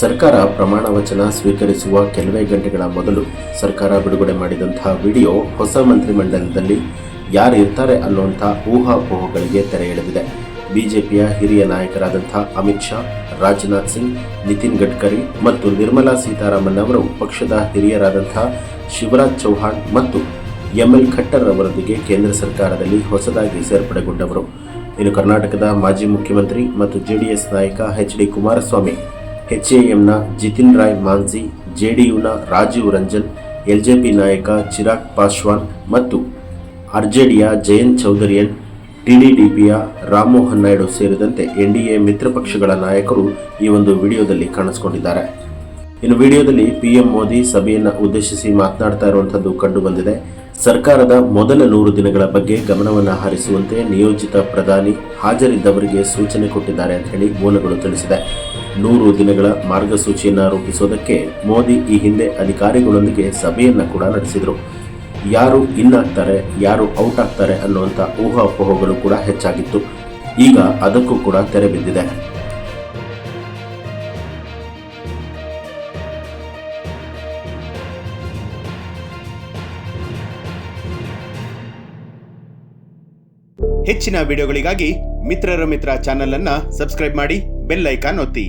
ಸರ್ಕಾರ ಪ್ರಮಾಣ ವಚನ ಸ್ವೀಕರಿಸುವ ಕೆಲವೇ ಗಂಟೆಗಳ ಮೊದಲು ಸರ್ಕಾರ ಬಿಡುಗಡೆ ಮಾಡಿದಂತಹ ವಿಡಿಯೋ ಹೊಸ ಮಂತ್ರಿಮಂಡಲದಲ್ಲಿ ಯಾರು ಇರ್ತಾರೆ ಅನ್ನುವಂಥ ಊಹಾಪೋಹಗಳಿಗೆ ತೆರೆ ಎಳೆದಿದೆ. ಬಿಜೆಪಿಯ ಹಿರಿಯ ನಾಯಕರಾದಂಥ ಅಮಿತ್ ಶಾ, ರಾಜನಾಥ್ ಸಿಂಗ್, ನಿತಿನ್ ಗಡ್ಕರಿ ಮತ್ತು ನಿರ್ಮಲಾ ಸೀತಾರಾಮನ್ ಅವರು ಪಕ್ಷದ ಹಿರಿಯರಾದಂಥ ಶಿವರಾಜ್ ಚೌಹಾಣ್ ಮತ್ತು ಎಂಎಲ್ ಖಟ್ಟರ್ ಅವರೊಂದಿಗೆ ಕೇಂದ್ರ ಸರ್ಕಾರದಲ್ಲಿ ಹೊಸದಾಗಿ ಸೇರ್ಪಡೆಗೊಂಡವರು. ಇನ್ನು ಕರ್ನಾಟಕದ ಮಾಜಿ ಮುಖ್ಯಮಂತ್ರಿ ಮತ್ತು ಜೆಡಿಎಸ್ ನಾಯಕ ಎಚ್ ಡಿ ಕುಮಾರಸ್ವಾಮಿ ಎಚ್ಎಎಂನ ಜಿತಿನ್ ರಾಯ್ ಮಾನ್ಸಿ ಜೆಡಿಯುನ ರಾಜೀವ್ ರಂಜನ್, ಎಲ್ಜೆಪಿ ನಾಯಕ ಚಿರಾಗ್ ಪಾಸ್ವಾನ್ ಮತ್ತು ಆರ್ಜೆಡಿಯ ಜಯಂತ್ ಚೌಧರಿಯನ್, ಟಿಡಿಡಿಪಿಯ ರಾಮಮೋಹನ್ ನಾಯ್ಡು ಸೇರಿದಂತೆ ಎನ್ಡಿಎ ಮಿತ್ರ ಪಕ್ಷಗಳ ನಾಯಕರು ಈ ಒಂದು ವಿಡಿಯೋದಲ್ಲಿ ಕಾಣಿಸಿಕೊಂಡಿದ್ದಾರೆ. ಇನ್ನು ವಿಡಿಯೋದಲ್ಲಿ ಪಿಎಂ ಮೋದಿ ಸಭೆಯನ್ನು ಉದ್ದೇಶಿಸಿ ಮಾತನಾಡ್ತಾ ಇರುವಂಥದ್ದು ಕಂಡುಬಂದಿದೆ. ಸರ್ಕಾರದ ಮೊದಲ ನೂರು ದಿನಗಳ ಬಗ್ಗೆ ಗಮನವನ್ನು ಹರಿಸುವಂತೆ ನಿಯೋಜಿತ ಪ್ರಧಾನಿ ಹಾಜರಿದ್ದವರಿಗೆ ಸೂಚನೆ ಕೊಟ್ಟಿದ್ದಾರೆ ಅಂತ ಹೇಳಿ ಮೂಲಗಳು ತಿಳಿಸಿದೆ. ನೂರು ದಿನಗಳ ಮಾರ್ಗಸೂಚಿಯನ್ನು ರೂಪಿಸೋದಕ್ಕೆ ಮೋದಿ ಈ ಹಿಂದೆ ಅಧಿಕಾರಿಗಳೊಂದಿಗೆ ಸಭೆಯನ್ನು ಕೂಡ ನಡೆಸಿದರು. ಯಾರು ಇನ್ ಆಗ್ತಾರೆ ಯಾರು ಔಟ್ ಆಗ್ತಾರೆ ಅನ್ನುವಂಥ ಊಹಾಪೋಹಗಳು ಕೂಡ ಹೆಚ್ಚಾಗಿತ್ತು. ಈಗ ಅದಕ್ಕೂ ಕೂಡ ತೆರೆ ಬಿದ್ದಿದೆ. ಹೆಚ್ಚಿನ ವಿಡಿಯೋಗಳಿಗಾಗಿ ಮಿತ್ರರ ಮಿತ್ರ ಚಾನೆಲ್ ಅನ್ನ ಸಬ್ಸ್ಕ್ರೈಬ್ ಮಾಡಿ ಬೆಲ್ ಐಕಾನ್ ಒತ್ತಿ.